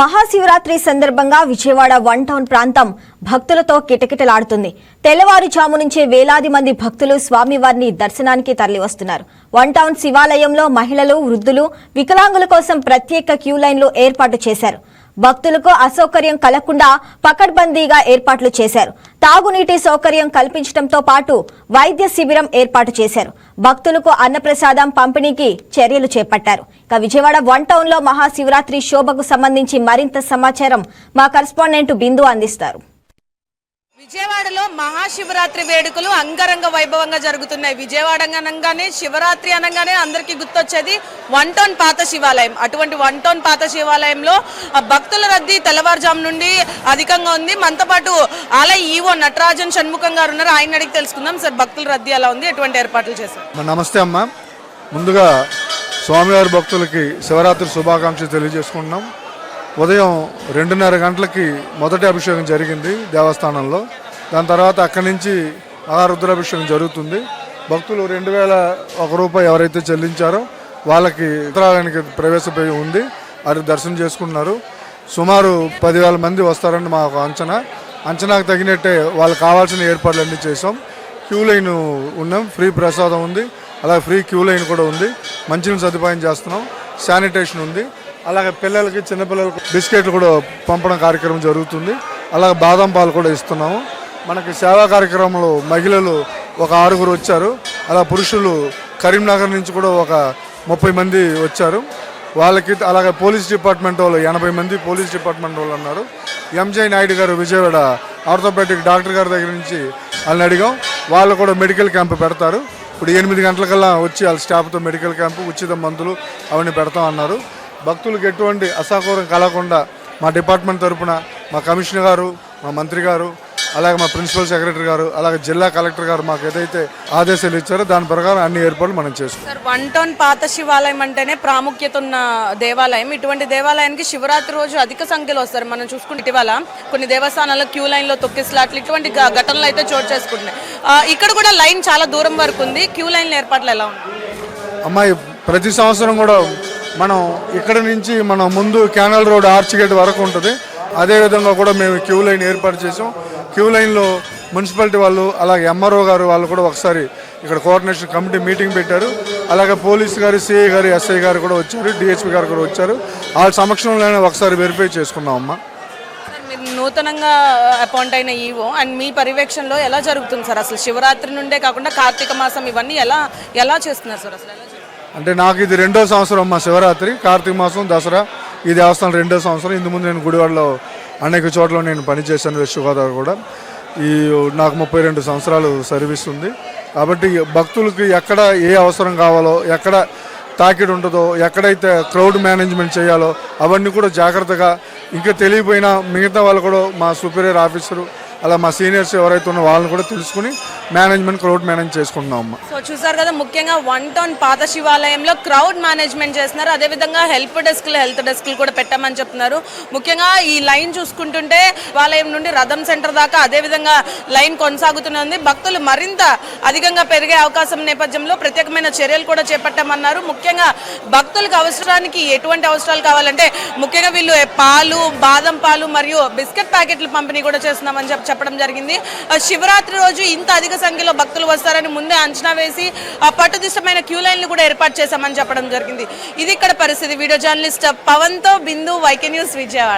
మహాశివరాత్రి సందర్భంగా Vijayawada one town ప్రాంతం భక్తులతో కిటకిటలాడుతుంది. తెల్లవారుజాము నుంచే వేలాది మంది భక్తులు స్వామివారిని దర్శనానికి తరలివస్తున్నారు. వన్ టౌన్ శివాలయంలో మహిళలు వృద్ధులు వికలాంగుల కోసం ప్రత్యేక క్యూ లైన్లు ఏర్పాటు చేశారు. భక్తులకు అసౌకర్యం కలగకుండా పకడ్బందీగా ఏర్పాట్లు చేశారు. తాగునీటి సౌకర్యం కల్పించడంతో పాటు వైద్య శిబిరం ఏర్పాటు చేశారు. భక్తులకు అన్నప్రసాదం పంపిణీకి చర్యలు చేపట్టారు. ఇక విజయవాడ వన్ టౌన్లో మహాశివరాత్రి శోభకు సంబంధించి మరింత సమాచారం మా కరెస్పాండెంట్ బిందు అందిస్తారు. విజయవాడలో మహాశివరాత్రి వేడుకలు అంగరంగ వైభవంగా జరుగుతున్నాయి. విజయవాడ అనగానే శివరాత్రి అనగానే అందరికీ గుర్తొచ్చేది వన్ టౌన్ పాత శివాలయం. అటువంటి వన్ టౌన్ పాత శివాలయంలో ఆ, భక్తుల రద్దీ తెల్లవారుజాము నుండి అధికంగా ఉంది. మనతో పాటు ఆలయ ఈవో నటరాజన్ షణ్ముఖం గారు ఉన్నారు. ఆయన అడిగి తెలుసుకుందాం. సార్ భక్తుల రద్దీ అలా ఉంది? ఎటువంటి ఏర్పాట్లు చేశారు? నమస్తే అమ్మ. ముందుగా స్వామివారి భక్తులకి శివరాత్రి శుభాకాంక్షలు తెలియజేసుకుంటున్నాం. ఉదయం రెండున్నర గంటలకి మొదటి అభిషేకం జరిగింది దేవస్థానంలో. దాని తర్వాత అక్కడి నుంచి మహారుద్రాభిషేకం జరుగుతుంది. భక్తులు రెండు వేల ఒక రూపాయి ఎవరైతే చెల్లించారో వాళ్ళకి ఉత్తరాలయానికి ప్రవేశపోయి ఉంది. అది దర్శనం చేసుకుంటున్నారు. సుమారు పదివేల మంది వస్తారని మాకు అంచనా. అంచనాకు తగినట్టే వాళ్ళకి కావాల్సిన ఏర్పాట్లన్నీ చేసాం క్యూ లైన్ ఉన్నాం. ఫ్రీ ప్రసాదం ఉంది. అలాగే ఫ్రీ క్యూ లైన్ కూడా ఉంది. మంచినీళ్ళ సదుపాయం చేస్తున్నాం. శానిటేషన్ ఉంది. అలాగే పిల్లలకి చిన్నపిల్లలకి బిస్కెట్లు కూడా పంపడం కార్యక్రమం జరుగుతుంది. అలాగే బాదం పాలు కూడా ఇస్తున్నాము. మనకి సేవా కార్యక్రమంలో మహిళలు ఒక ఆరుగురు వచ్చారు. అలా పురుషులు కరీంనగర్ నుంచి కూడా ఒక ముప్పై మంది వచ్చారు. వాళ్ళకి అలాగే పోలీస్ డిపార్ట్మెంట్ వాళ్ళు ఎనభై మంది పోలీస్ డిపార్ట్మెంట్ వాళ్ళు ఉన్నారు ఎంజే నాయుడు గారు విజయవాడ ఆర్థోపెటిక్ డాక్టర్ గారి దగ్గర నుంచి వాళ్ళని అడిగాం. వాళ్ళు కూడా మెడికల్ క్యాంప్ పెడతారు. ఇప్పుడు ఎనిమిది గంటలకల్లా వచ్చి వాళ్ళ స్టాఫ్తో మెడికల్ క్యాంపు ఉచిత మందులు అవన్నీ పెడతాం అన్నారు. భక్తులకు ఎటువంటి అసౌకర్యం కలగకుండా మా డిపార్ట్మెంట్ తరపున మా కమిషనర్ గారు మా మంత్రి గారు అలాగే మా ప్రిన్సిపల్ సెక్రటరీ గారు అలాగే జిల్లా కలెక్టర్ గారు మాకు ఏదైతే ఆదేశాలు ఇచ్చారో దాని ప్రకారం అన్ని ఏర్పాట్లు మనం సార్ వన్ టౌన్ పాత శివాలయం అంటేనే ప్రాముఖ్యత ఉన్న దేవాలయం. ఇటువంటి దేవాలయానికి శివరాత్రి రోజు అధిక సంఖ్యలో వస్తారు. మనం చూసుకుంటే ఇటీవల కొన్ని దేవస్థానాల్లో క్యూ లైన్లో తొక్కిసలాట్లు ఇటువంటి ఘటనలు అయితే చోటు చేసుకుంటున్నాయి. ఇక్కడ కూడా లైన్ చాలా దూరం వరకు ఉంది. క్యూ లైన్ ఏర్పాట్లు ఎలా ఉన్నాయి? అమ్మాయి ప్రతి సంవత్సరం కూడా మనం ఇక్కడ నుంచి మనం ముందు క్యానల్ రోడ్ ఆర్చ్ గేట్ వరకు ఉంటుంది. అదేవిధంగా కూడా మేము క్యూ లైన్ ఏర్పాటు చేసాం క్యూ లైన్లో మున్సిపాలిటీ వాళ్ళు అలాగే ఎంఆర్ఓ గారు వాళ్ళు కూడా ఒకసారి ఇక్కడ కోఆర్డినేషన్ కమిటీ మీటింగ్ పెట్టారు. అలాగే పోలీస్ గారు సిఐ గారు ఎస్ఐ గారు కూడా వచ్చారు. డిఎస్పీ గారు కూడా వచ్చారు. వాళ్ళ సమక్షంలోనే ఒకసారి వెరిఫై చేసుకున్నాం అమ్మా. నూతనంగా అపాయింట్ అయిన ఈవో అండ్ మీ పర్యవేక్షణలో ఎలా జరుగుతుంది సార్? అసలు శివరాత్రి నుండే కాకుండా కార్తీక మాసం ఇవన్నీ ఎలా ఎలా చేస్తున్నారు సార్? అసలు అంటే నాకు ఇది రెండో సంవత్సరం మా శివరాత్రి కార్తీక మాసం దసరా. ఈ దేవస్థానం రెండో సంవత్సరం. ఇందు ముందు నేను గుడివాడలో అనేక చోట్ల నేను పనిచేశాను వెస్ట్ గోదావరి కూడా. ఈ నాకు ముప్పై రెండు సంవత్సరాలు సర్వీస్ ఉంది కాబట్టి భక్తులకి ఎక్కడ ఏ అవసరం కావాలో ఎక్కడ తాకిడి ఉంటుందో ఎక్కడైతే క్రౌడ్ మేనేజ్మెంట్ చేయాలో అవన్నీ కూడా జాగ్రత్తగా ఇంకా తెలియపోయినా మిగతా వాళ్ళు కూడా మా సుపీరియర్ ఆఫీసరు అలా మా సీనియర్స్ ఎవరైతే ఉన్నారో వాళ్ళని కూడా తెలుసుకుని మేనేజ్మెంట్ క్రౌడ్ మేనేజ్ చేసుకుంటున్నాం సో చూసారు కదా ముఖ్యంగా వన్ టౌన్ పాత శివాలయంలో క్రౌడ్ మేనేజ్మెంట్ చేస్తున్నారు. అదేవిధంగా హెల్ప్ డెస్క్లు హెల్త్ డెస్క్లు కూడా పెట్టామని చెప్తున్నారు. ముఖ్యంగా ఈ లైన్ చూసుకుంటుంటే శివాలయం నుండి రథం సెంటర్ దాకా అదేవిధంగా లైన్ కొనసాగుతున్నది. ఉంది భక్తులు మరింత అధికంగా పెరిగే అవకాశం నేపథ్యంలో ప్రత్యేకమైన చర్యలు కూడా చేపట్టామన్నారు. ముఖ్యంగా భక్తులకు అవసరానికి ఎటువంటి అవసరాలు కావాలంటే ముఖ్యంగా వీళ్ళు పాలు బాదం పాలు మరియు బిస్కెట్ ప్యాకెట్లు పంపిణీ కూడా చేస్తున్నామని చెప్పడం జరిగింది. ఆ, శివరాత్రి రోజు ఇంత అధిక సంఖ్యలో భక్తులు వస్తారని ముందే అంచనా వేసి ఆ పట్టుదిష్టమైన క్యూ లైన్లు కూడా ఏర్పాటు చేశామని చెప్పడం జరిగింది. ఇది ఇక్కడ పరిస్థితి. వీడియో జర్నలిస్ట్ పవన్తో బిందు వైకే న్యూస్ విజయవాడ.